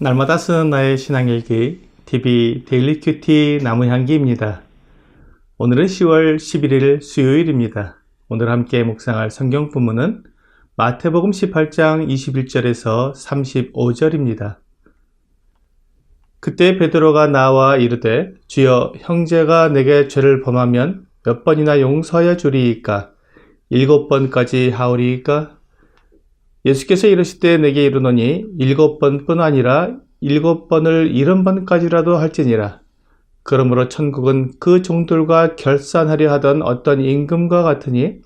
날마다 쓰는 나의 신앙일기 TV 데일리 큐티 나무향기입니다. 오늘은 10월 11일 수요일입니다. 오늘 함께 묵상할 성경 부문은 마태복음 18장 21절에서 35절입니다. 그때 베드로가 나와 이르되 주여 형제가 내게 죄를 범하면 몇 번이나 용서하여 주리이까 일곱 번까지 하오리이까 예수께서 이르시되 내게 이르노니 일곱 번뿐 아니라 일곱 번을 일흔 번까지라도 할지니라. 그러므로 천국은 그 종들과 결산하려 하던 어떤 임금과 같으니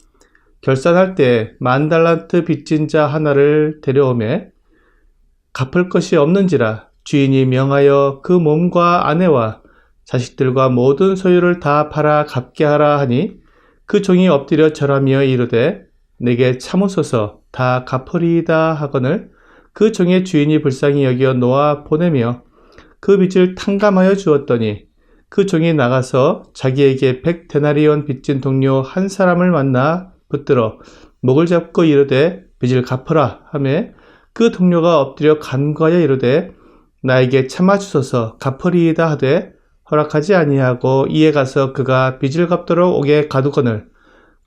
결산할 때 만 달란트 빚진 자 하나를 데려오매 갚을 것이 없는지라 주인이 명하여 그 몸과 아내와 자식들과 모든 소유를 다 팔아 갚게 하라 하니 그 종이 엎드려 절하며 이르되 내게 참으소서 다 갚으리이다 하거늘 그 종의 주인이 불쌍히 여겨 놓아 보내며 그 빚을 탕감하여 주었더니 그 종이 나가서 자기에게 백 데나리온 빚진 동료 한 사람을 만나 붙들어 목을 잡고 이르되 빚을 갚으라 하며 그 동료가 엎드려 간과하여 이르되 나에게 참아 주소서 갚으리이다 하되 허락하지 아니하고 이에 가서 그가 빚을 갚도록 오게 가두거늘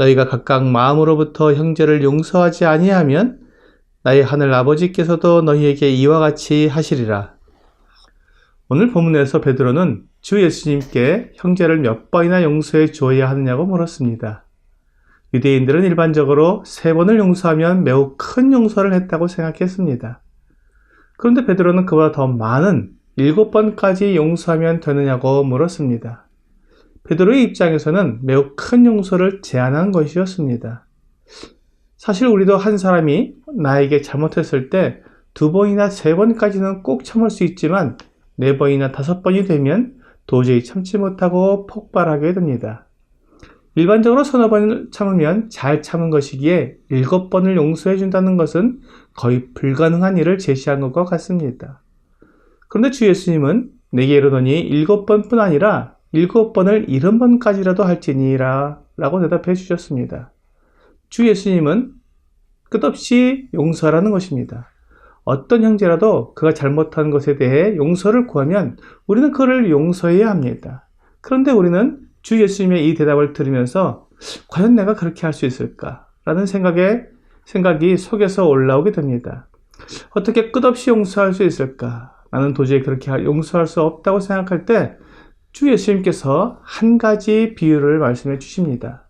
너희가 각각 마음으로부터 형제를 용서하지 아니하면 나의 하늘 아버지께서도 너희에게 이와 같이 하시리라. 오늘 본문에서 베드로는 주 예수님께 형제를 몇 번이나 용서해 주어야 하느냐고 물었습니다. 유대인들은 일반적으로 세 번을 용서하면 매우 큰 용서를 했다고 생각했습니다. 그런데 베드로는 그보다 더 많은 일곱 번까지 용서하면 되느냐고 물었습니다. 베드로의 입장에서는 매우 큰 용서를 제안한 것이었습니다. 사실 우리도 한 사람이 나에게 잘못했을 때 두 번이나 세 번까지는 꼭 참을 수 있지만 네 번이나 다섯 번이 되면 도저히 참지 못하고 폭발하게 됩니다. 일반적으로 서너 번을 참으면 잘 참은 것이기에 일곱 번을 용서해 준다는 것은 거의 불가능한 일을 제시한 것과 같습니다. 그런데 주 예수님은 내게 이르더니 일곱 번뿐 아니라 일곱 번을 일흔 번까지라도 할지니라 라고 대답해 주셨습니다. 주 예수님은 끝없이 용서라는 것입니다. 어떤 형제라도 그가 잘못한 것에 대해 용서를 구하면 우리는 그를 용서해야 합니다. 그런데 우리는 주 예수님의 이 대답을 들으면서 과연 내가 그렇게 할 수 있을까? 라는 생각에, 생각이 속에서 올라오게 됩니다. 어떻게 끝없이 용서할 수 있을까? 나는 도저히 그렇게 용서할 수 없다고 생각할 때 주 예수님께서 한 가지 비유를 말씀해 주십니다.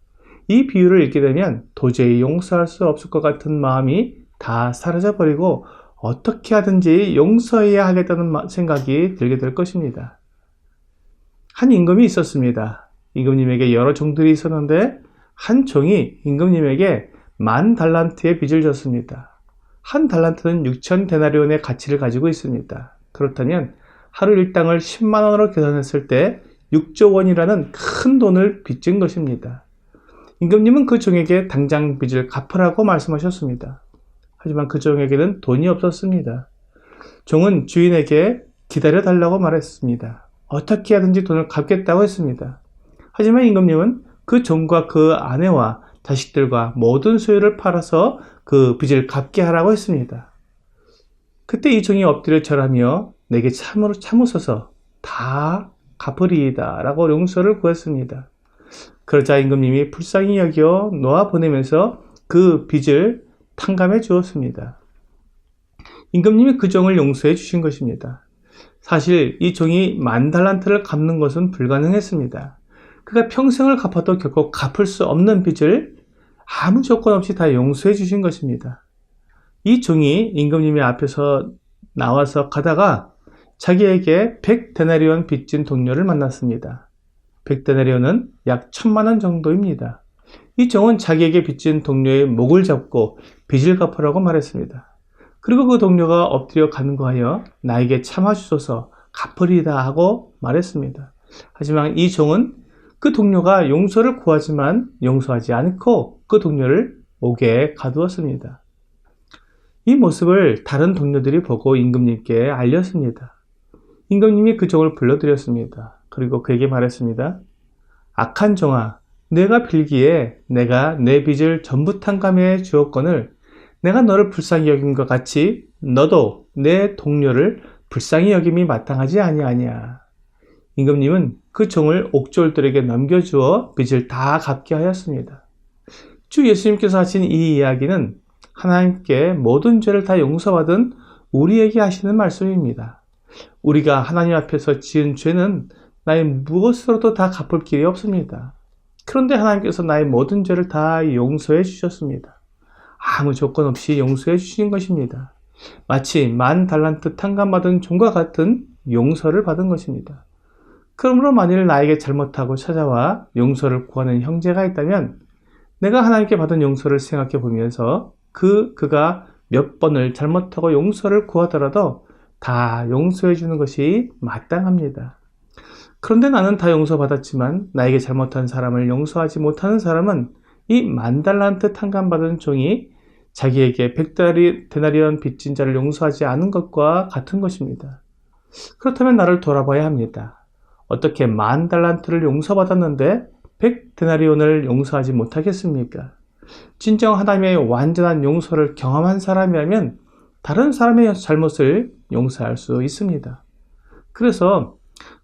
이 비유를 읽게 되면 도저히 용서할 수 없을 것 같은 마음이 다 사라져 버리고 어떻게 하든지 용서해야 하겠다는 생각이 들게 될 것입니다. 한 임금이 있었습니다. 임금님에게 여러 종들이 있었는데 한 종이 임금님에게 만 달란트의 빚을 졌습니다. 한 달란트는 6천 데나리온의 가치를 가지고 있습니다. 그렇다면 하루 일당을 10만 원으로 계산했을 때 6조 원이라는 큰 돈을 빚진 것입니다. 임금님은 그 종에게 당장 빚을 갚으라고 말씀하셨습니다. 하지만 그 종에게는 돈이 없었습니다. 종은 주인에게 기다려 달라고 말했습니다. 어떻게 하든지 돈을 갚겠다고 했습니다. 하지만 임금님은 그 종과 그 아내와 자식들과 모든 소유를 팔아서 그 빚을 갚게 하라고 했습니다. 그때 이 종이 엎드려 절하며 내게 참으로 참으소서 다 갚으리이다 라고 용서를 구했습니다. 그러자 임금님이 불쌍히 여겨 놓아 보내면서 그 빚을 탕감해 주었습니다. 임금님이 그 종을 용서해 주신 것입니다. 사실 이 종이 만 달란트를 갚는 것은 불가능했습니다. 그가 평생을 갚아도 결코 갚을 수 없는 빚을 아무 조건 없이 다 용서해 주신 것입니다. 이 종이 임금님의 앞에서 나와서 가다가 자기에게 100데나리온 빚진 동료를 만났습니다. 100데나리온은 약 천만 원 정도입니다. 이 종은 자기에게 빚진 동료의 목을 잡고 빚을 갚으라고 말했습니다. 그리고 그 동료가 엎드려 간구하여 나에게 참아주소서 갚으리다 하고 말했습니다. 하지만 이 종은 그 동료가 용서를 구하지만 용서하지 않고 그 동료를 옥에 가두었습니다. 이 모습을 다른 동료들이 보고 임금님께 알렸습니다. 임금님이 그 종을 불러들였습니다. 그리고 그에게 말했습니다. 악한 종아, 내가 빌기에 내가 내 빚을 전부 탕감해 주었거늘 내가 너를 불쌍히 여김과 같이 너도 내 동료를 불쌍히 여김이 마땅하지 아니하냐. 임금님은 그 종을 옥졸들에게 넘겨주어 빚을 다 갚게 하였습니다. 주 예수님께서 하신 이 이야기는 하나님께 모든 죄를 다 용서받은 우리에게 하시는 말씀입니다. 우리가 하나님 앞에서 지은 죄는 나의 무엇으로도 다 갚을 길이 없습니다. 그런데 하나님께서 나의 모든 죄를 다 용서해 주셨습니다. 아무 조건 없이 용서해 주신 것입니다. 마치 만 달란트 탕감받은 종과 같은 용서를 받은 것입니다. 그러므로 만일 나에게 잘못하고 찾아와 용서를 구하는 형제가 있다면 내가 하나님께 받은 용서를 생각해 보면서 그 그가 몇 번을 잘못하고 용서를 구하더라도 다 용서해 주는 것이 마땅합니다. 그런데 나는 다 용서받았지만 나에게 잘못한 사람을 용서하지 못하는 사람은 이 만달란트 탕감받은 종이 자기에게 백데나리온 빚진 자를 용서하지 않은 것과 같은 것입니다. 그렇다면 나를 돌아봐야 합니다. 어떻게 만 달란트를 용서받았는데 백 데나리온을 용서하지 못하겠습니까? 진정 하나님의 완전한 용서를 경험한 사람이라면 다른 사람의 잘못을 용서할 수 있습니다. 그래서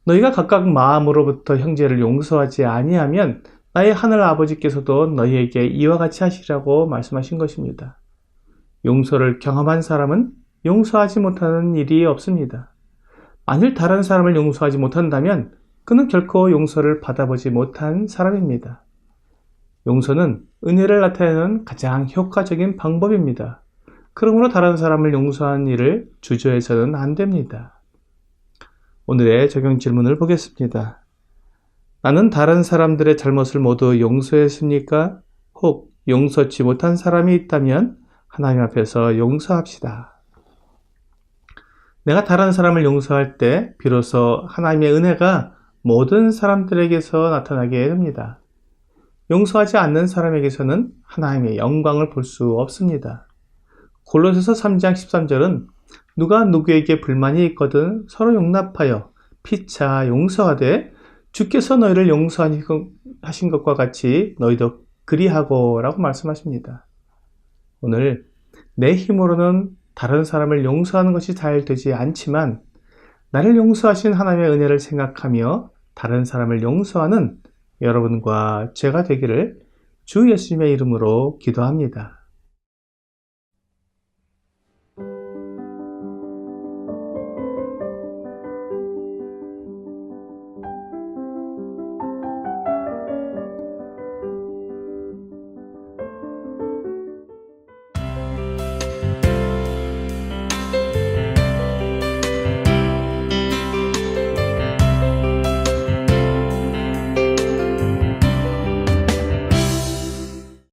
너희가 각각 마음으로부터 형제를 용서하지 아니하면 나의 하늘 아버지께서도 너희에게 이와 같이 하시라고 말씀하신 것입니다. 용서를 경험한 사람은 용서하지 못하는 일이 없습니다. 만일 다른 사람을 용서하지 못한다면 그는 결코 용서를 받아보지 못한 사람입니다. 용서는 은혜를 나타내는 가장 효과적인 방법입니다. 그러므로 다른 사람을 용서하는 일을 주저해서는 안 됩니다. 오늘의 적용 질문을 보겠습니다. 나는 다른 사람들의 잘못을 모두 용서했습니까? 혹 용서치 못한 사람이 있다면 하나님 앞에서 용서합시다. 내가 다른 사람을 용서할 때 비로소 하나님의 은혜가 모든 사람들에게서 나타나게 됩니다. 용서하지 않는 사람에게서는 하나님의 영광을 볼 수 없습니다. 골로새서 3장 13절은 누가 누구에게 불만이 있거든 서로 용납하여 피차 용서하되 주께서 너희를 용서하신 것과 같이 너희도 그리하고 라고 말씀하십니다. 오늘 내 힘으로는 다른 사람을 용서하는 것이 잘 되지 않지만 나를 용서하신 하나님의 은혜를 생각하며 다른 사람을 용서하는 여러분과 제가 되기를 주 예수님의 이름으로 기도합니다.